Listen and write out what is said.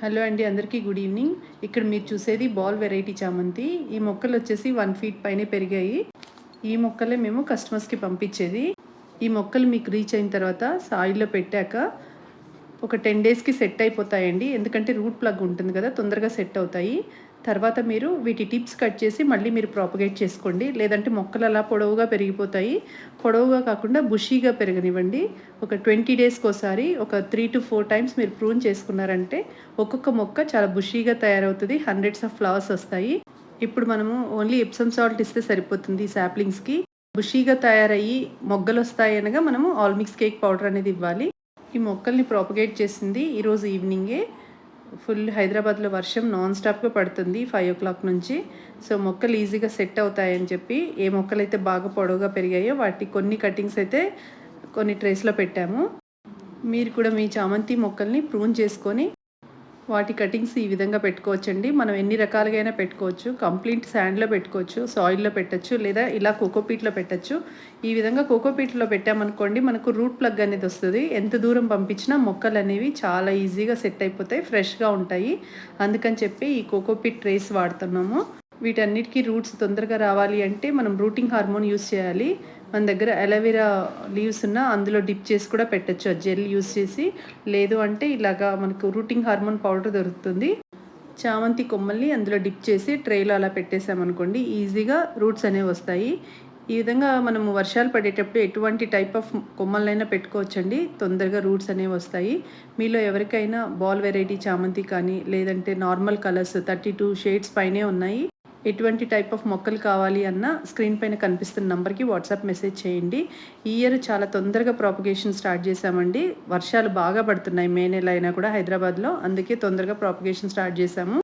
Hello అండి అందరికీ good evening. ఇక్కడ మీరు చూసేది బాల్ వెరైటీ చామంతి. ఈ మొక్కలు వచ్చేసి వన్ ఫీట్ పైనే పెరిగాయి. ఈ మొక్కలే మేము కస్టమర్స్కి పంపించేది. ఈ మొక్కలు మీకు రీచ్ అయిన తర్వాత సాయిల్లో పెట్టాక ఒక టెన్ డేస్కి సెట్ అయిపోతాయండి. ఎందుకంటే రూట్ ప్లగ్ ఉంటుంది కదా తొందరగా సెట్ అవుతాయి. తర్వాత మీరు వీటి టిప్స్ కట్ చేసి మళ్ళీ మీరు ప్రాపగేట్ చేసుకోండి. లేదంటే మొక్కలు అలా పొడవుగా పెరిగిపోతాయి. పొడవుగా కాకుండా బుషీగా పెరగనివ్వండి. ఒక ట్వంటీ డేస్కి ఒకసారి ఒక త్రీ టు ఫోర్ టైమ్స్ మీరు ప్రూన్ చేసుకున్నారంటే ఒక్కొక్క మొక్క చాలా బుషీగా తయారవుతుంది. హండ్రెడ్స్ ఆఫ్ ఫ్లవర్స్ వస్తాయి. ఇప్పుడు మనము ఓన్లీ ఎప్సమ్ సాల్ట్ ఇస్తే సరిపోతుంది సాప్లింగ్స్కి బుషీగా తయారయ్యి మొగ్గలు వస్తాయి అనగా మనము ఆల్మిక్స్ కేక్ పౌడర్ అనేది ఇవ్వాలి. ఈ మొక్కల్ని ప్రాపగేట్ చేసింది ఈరోజు ఈవినింగే ఫుల్ హైదరాబాద్లో వర్షం నాన్ స్టాప్గా పడుతుంది ఫైవ్ ఓ క్లాక్ నుంచి. సో మొక్కలు ఈజీగా సెట్ అవుతాయని చెప్పి ఏ మొక్కలు అయితే బాగా పొడవుగా పెరిగాయో వాటి కొన్ని కటింగ్స్ అయితే కొన్ని ట్రేస్లో పెట్టాము. మీరు కూడా మీ చామంతి మొక్కల్ని ప్రూన్ చేసుకొని వాటి కటింగ్స్ ఈ విధంగా పెట్టుకోవచ్చండి. మనం ఎన్ని రకాలుగా అయినా పెట్టుకోవచ్చు. కంప్లీట్ శాండ్లో పెట్టుకోవచ్చు సాయిల్లో పెట్టచ్చు లేదా ఇలా కోకోపీట్లో పెట్టచ్చు. ఈ విధంగా కోకోపీట్లో పెట్టామనుకోండి మనకు రూట్ ప్లగ్ అనేది వస్తుంది. ఎంత దూరం పంపించినా మొక్కలు అనేవి చాలా ఈజీగా సెట్ అయిపోతాయి ఫ్రెష్గా ఉంటాయి. అందుకని చెప్పి ఈ కోకోపీట్ ట్రేస్ వాడుతున్నాము. వీటన్నిటికీ రూట్స్ తొందరగా రావాలి అంటే మనం రూటింగ్ హార్మోన్ యూస్ చేయాలి. మన దగ్గర అలోవెరా లీవ్స్ ఉన్న అందులో డిప్ చేసి కూడా పెట్టచ్చు. ఆ జెల్ యూస్ చేసి లేదు అంటే ఇలాగా మనకు రూటింగ్ హార్మోన్ పౌడర్ దొరుకుతుంది. చామంతి కొమ్మల్ని అందులో డిప్ చేసి ట్రేలో అలా పెట్టేసామనుకోండి ఈజీగా రూట్స్ అనేవి వస్తాయి. ఈ విధంగా మనము వర్షాలు పడేటప్పుడు ఎటువంటి టైప్ ఆఫ్ కొమ్మలైనా పెట్టుకోవచ్చండి. తొందరగా రూట్స్ అనేవి వస్తాయి. మీలో ఎవరికైనా బాల్ వెరైటీ చామంతి కానీ లేదంటే normal colours thirty two shades పైనే ఉన్నాయి. ఎటువంటి టైప్ ఆఫ్ మొక్కలు కావాలి అన్న స్క్రీన్ పైన కనిపిస్తున్న నెంబర్కి వాట్సాప్ మెసేజ్ చేయండి. ఈ ఇయర్ చాలా తొందరగా ప్రాపగేషన్ స్టార్ట్ చేశామండి. వర్షాలు బాగా పడుతున్నాయి. మే నెల అయినా కూడా హైదరాబాద్లో. అందుకే తొందరగా ప్రాపగేషన్ స్టార్ట్ చేశాము.